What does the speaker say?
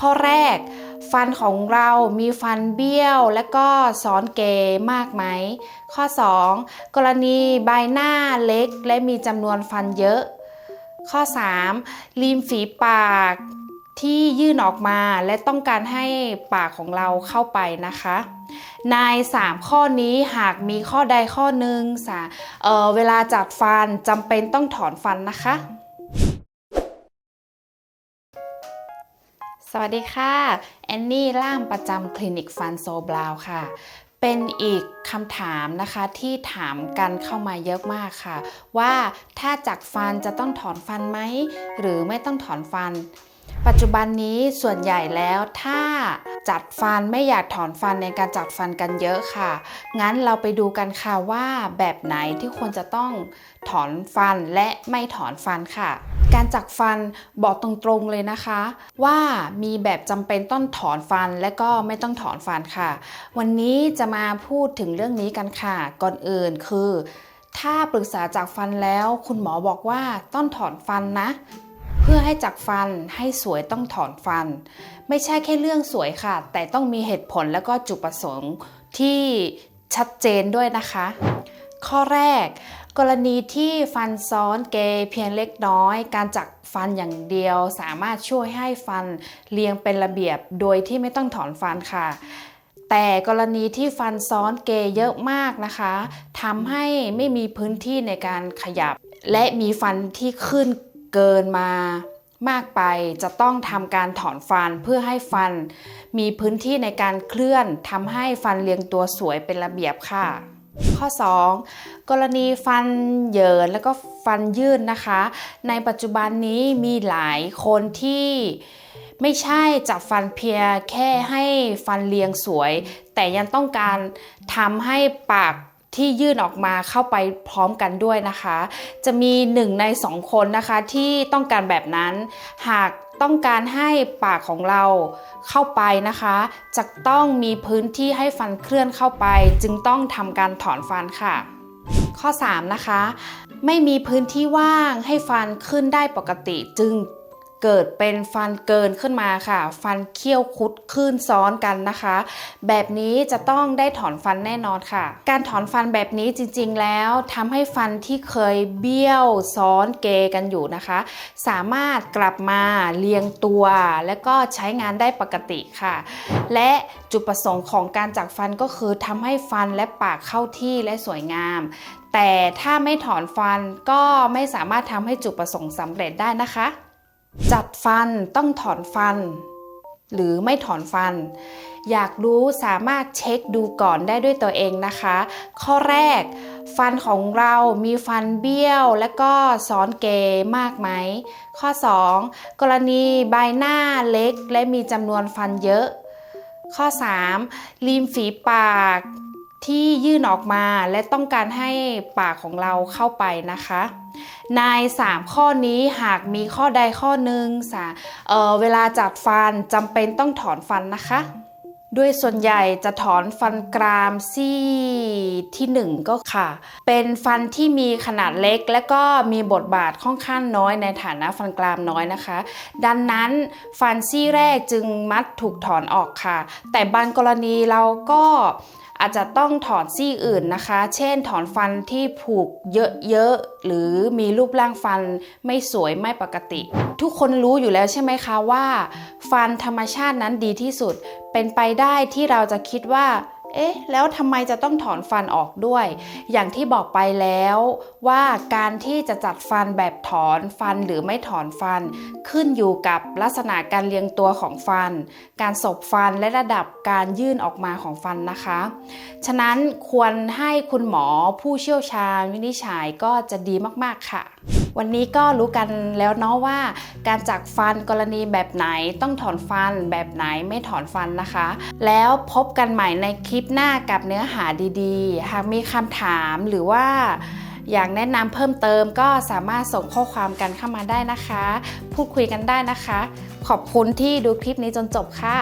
ข้อแรก ฟันของเรามีฟันเบี้ยว และก็ซ้อนเกยมากไหม ข้อ 2 กรณีใบหน้าเล็กและมีจำนวนฟันเยอะ ข้อ 3. ริมฝีปากที่ยื่นออกมาและต้องการให้ปากของเราเข้าไปนะคะ ใน 3 ข้อนี้หากมีข้อใดข้อหนึ่งสาเออเวลาจัดฟันจำเป็นต้องถอนฟันนะคะ วัสดีค่ะ แอนนี่ล่ามประจำคลินิกฟันโซบราวค่ะ เป็นอีกคำถามนะคะที่ถามกันเข้ามาเยอะมากค่ะ ว่าถ้าจักฟันจะต้องถอนฟันไหม หรือไม่ต้องถอนฟัน ปัจจุบันนี้ส่วนใหญ่แล้วถ้าจัดฟันไม่อยากถอนฟันในการจัดฟันกันเยอะค่ะ งั้นเราไปดูกันค่ะว่าแบบไหนที่ควรจะต้องถอนฟันและไม่ถอนฟันค่ะ การจักฟันบอกตรงๆเลยนะคะ ว่ามีแบบจำเป็นต้องถอนฟันและก็ไม่ต้องถอนฟันค่ะ วันนี้จะมาพูดถึงเรื่องนี้กันค่ะ ก่อนอื่นคือ ถ้าปรึกษาจากฟันแล้วคุณหมอบอกว่าต้องถอนฟันนะ เพื่อให้จักฟันให้สวยต้องถอนฟัน ไม่ใช่แค่เรื่องสวยค่ะ แต่ต้องมีเหตุผลแล้วก็จุดประสงค์ที่ชัดเจนด้วยนะคะ ข้อแรก กรณีที่ฟันซ้อนเกยเพียงเล็กน้อย การจักฟันอย่างเดียว สามารถช่วยให้ฟันเรียงเป็นระเบียบโดยที่ไม่ต้องถอนฟันค่ะ แต่กรณีที่ฟันซ้อนเกยเยอะมากนะคะทำให้ไม่มีพื้นที่ในการขยับ และมีฟันที่ขึ้นเกินมามากไปจะต้องทำการถอนฟันเพื่อให้ฟัน มีพื้นที่ในการเคลื่อนทำให้ฟันเรียงตัวสวยเป็นระเบียบค่ะ ข้อ 2 กรณีฟันเหยินแล้วก็ฟันยื่นนะคะ ในปัจจุบันนี้มีหลายคนที่ไม่ใช่จับฟันเพียแค่ให้ฟันเรียงสวย แต่ยังต้องการทำให้ปาก ที่ยื่นออกมาเข้าไปพร้อมกันด้วยนะคะ จะมีหนึ่งในสองคนนะคะที่ต้องการแบบนั้น หากต้องการให้ปากของเราเข้าไปนะคะ จะต้องมีพื้นที่ให้ฟันเคลื่อนเข้าไป จึงต้องทำการถอนฟันค่ะ ข้อ 3 นะคะ ไม่มีพื้นที่ว่างให้ฟันขึ้นได้ปกติจึง เกิดเป็นฟันเกินขึ้นมาค่ะ ฟันเคี้ยวคุดขึ้นซ้อนกันนะคะ แบบนี้จะต้องได้ถอนฟันแน่นอนค่ะ การถอนฟันแบบนี้จริงๆแล้วทำให้ฟันที่เคยเบี้ยวซ้อนเกกันอยู่นะคะ สามารถกลับมาเรียงตัว และก็ใช้งานได้ปกติค่ะ และจุดประสงค์ของการจักฟันก็คือทำให้ฟันและปากเข้าที่และสวยงาม แต่ถ้าไม่ถอนฟันก็ไม่สามารถทำให้จุดประสงค์สำเร็จได้นะคะ จัดฟันต้องถอนฟัน หรือไม่ถอนฟัน อยากรู้สามารถเช็คดูก่อนได้ด้วยตัวเองนะคะ ข้อแรก ฟันของเรามีฟันเบี้ยวและก็ซ้อนเกยมากไหม ข้อ 2 กรณีใบหน้าเล็กและมีจำนวนฟันเยอะ ข้อ 3. ริมฝีปาก ที่ยื่นออกมาและต้องการให้ปากของเราเข้าไปนะคะ ใน 3 ข้อนี้หากมีข้อใดข้อหนึ่งสาเออเวลาจัดฟันจำเป็นต้องถอนฟันนะคะด้วยส่วนใหญ่จะถอนฟันกรามซี่ที่1ก็ค่ะ เป็นฟันที่มีขนาดเล็ก และก็มีบทบาทค่อนข้างน้อยในฐานะฟันกรามน้อยนะคะ ดังนั้นฟันซี่แรกจึงมัดถูกถอนออกค่ะ แต่บางกรณีเราก็อาจจะต้องถอนซี่อื่นนะคะ เช่นถอนฟันที่ผูกเยอะๆ หรือมีรูปร่างฟันไม่สวยไม่ปกติ ทุกคนรู้อยู่แล้วใช่ไหมคะว่า ฟันธรรมชาตินั้นดีที่สุด เป็นไปได้ที่เราจะคิดว่า เอ๊ะ แล้วทำไมจะต้องถอนฟันออกด้วย อย่างที่บอกไปแล้วว่าการที่จะจัดฟันแบบถอนฟันหรือไม่ถอนฟัน ขึ้นอยู่กับลักษณะการเรียงตัวของฟัน การสบฟันและระดับการยื่นออกมาของฟันนะคะ ฉะนั้นควรให้คุณหมอผู้เชี่ยวชาญวินิจฉัยก็จะดีมาก ๆ ค่ะ วันนี้ก็รู้กันแล้วเนาะว่า การจักฟันกรณีแบบไหนต้องถอนฟันแบบไหนไม่ถอนฟันนะคะ แล้วพบกันใหม่ในคลิปหน้ากับเนื้อหาดีๆ หากมีคำถามหรือว่าอยากแนะนำเพิ่มเติมก็สามารถส่งข้อความกันเข้ามาได้นะคะ พูดคุยกันได้นะคะ ขอบคุณที่ดูคลิปนี้จนจบค่ะ